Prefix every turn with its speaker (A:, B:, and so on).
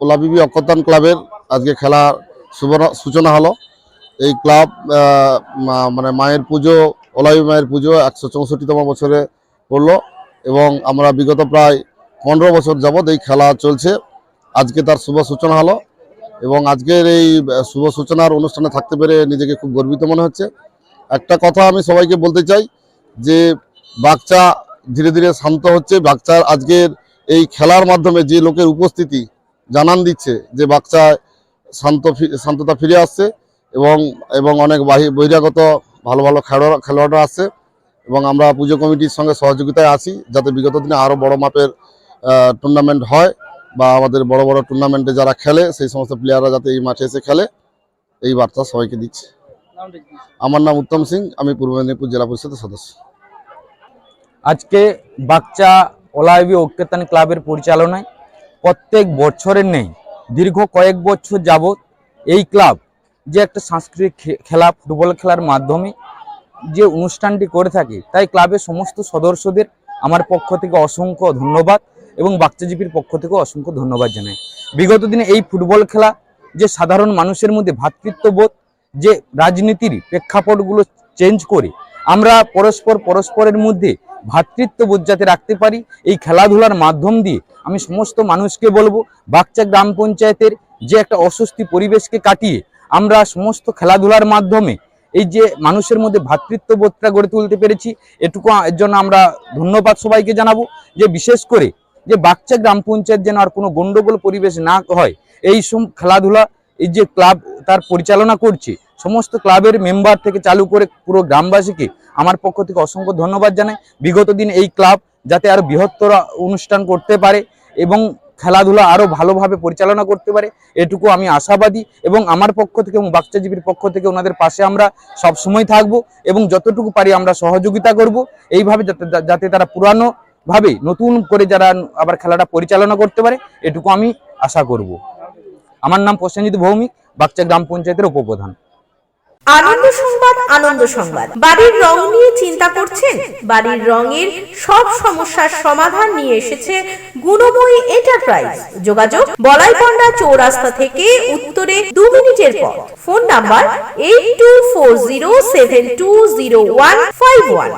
A: ওলাবিবি অকতান ক্লাবের আজকে খেলার সূচনা হলো। এই ক্লাব মানে মায়ের পুজো, ওলাবি মায়ের পুজো একশো চৌষট্টিতম বছরে পড়ল এবং আমরা বিগত প্রায় পনেরো বছর যাবৎ এই খেলা চলছে। আজকে তার শুভ সূচনা হলো এবং আজকের এই শুভ সূচনার অনুষ্ঠানে থাকতে পেরে নিজেকে খুব গর্বিত মনে হচ্ছে। একটা কথা আমি সবাইকে বলতে চাই যে বাচ্চা ধীরে ধীরে শান্ত হচ্ছে। বাচ্চার আজকের এই খেলার মাধ্যমে যে লোকের উপস্থিতি জানান দিচ্ছে যে বাচ্চা শান্ত শান্ততা ফিরে আসছে এবং এবং অনেক বাহি- বহিরাগত ভালো ভালো খেলোয়াড়, খেলোয়াড়রা আসছে এবং আমরা পুজো কমিটির সঙ্গে সহযোগিতায় আছি যাতে বিগত দিনে আরও বড় মাপের টুর্নামেন্ট হয় বা আমাদের বড় বড় টুর্নামেন্টে যারা খেলে সেই সমস্ত প্লেয়াররা যাতে এই মাঠে এসে খেলে, এই বার্তা সবাইকে দিচ্ছে। আমার নাম উত্তম সিং, আমি পূর্ব মেদিনীপুর জেলা পরিষদের সদস্য।
B: আজকে বাচ্চা ওলাইবি ঐক্যতান ক্লাবের পরিচালনায় প্রত্যেক বছরের নেই। দীর্ঘ কয়েক বছর যাবৎ এই ক্লাব যে একটা সাংস্কৃতিক খেলা, ফুটবল খেলার মাধ্যমে যে অনুষ্ঠানটি করে থাকে, তাই ক্লাবের সমস্ত সদস্যদের আমার পক্ষ থেকে অসংখ্য ধন্যবাদ এবং বাচ্চাজীবীর পক্ষ থেকে অসংখ্য ধন্যবাদ জানাই। বিগত দিনে এই ফুটবল খেলা যে সাধারণ মানুষের মধ্যে ভ্রাতৃত্ববোধ যে রাজনীতির প্রেক্ষাপটগুলো চেঞ্জ করে আমরা পরস্পর পরস্পরের মধ্যে ভ্রাতৃত্ববোধ যাতে রাখতে পারি, এই খেলাধুলার মাধ্যম দিয়ে আমি সমস্ত মানুষকে বলব বাচ্চা গ্রাম পঞ্চায়েতের যে একটা অস্বস্তি পরিবেশকে কাটিয়ে আমরা সমস্ত খেলাধুলার মাধ্যমে এই যে মানুষের মধ্যে ভ্রাতৃত্ববোধটা গড়ে তুলতে পেরেছি, এটুকু এর জন্য আমরা ধন্যবাদ সবাইকে জানাব যে বিশেষ করে যে বাচ্চা গ্রাম পঞ্চায়েত যেন আর কোনো গন্ডগোল পরিবেশ না হয়, এই সব খেলাধুলা, এই যে ক্লাব তার পরিচালনা করছে সমস্ত ক্লাবের মেম্বার থেকে চালু করে পুরো গ্রামবাসীকে আমার পক্ষ থেকে অসংখ্য ধন্যবাদ জানাই। বিগত দিন এই ক্লাব যাতে আরও বৃহত্তর অনুষ্ঠান করতে পারে এবং খেলাধুলা আরও ভালোভাবে পরিচালনা করতে পারে, এটুকু আমি আশাবাদী এবং আমার পক্ষ থেকে এবং বাচ্চাজীবীর পক্ষ থেকে ওনাদের পাশে আমরা সব সময় থাকব এবং যতটুকু পারি আমরা সহযোগিতা করব। এইভাবে যাতে যাতে তারা পুরানো ভাবে নতুন করে যারা আবার খেলাটা পরিচালনা করতে পারে, এটুকু আমি আশা করব। আমার নাম প্রসেনজিৎ ভৌমিক বাচ্চা গ্রাম পঞ্চায়েতের উপপ্রধান।
C: আনন্দ সংবাদ আনন্দ সংবাদ। বাড়ির রং নিয়ে চিন্তা করছেন? বাড়ির রঙের সব সমস্যার সমাধান নিয়ে এসেছে গুণময়ী এন্টারপ্রাইজ যোগাযোগ, বলাইপন্ডা চৌরাস্তা থেকে উত্তরে দু মিনিটের পথ। Phone number eight two four zero seven two zero one five one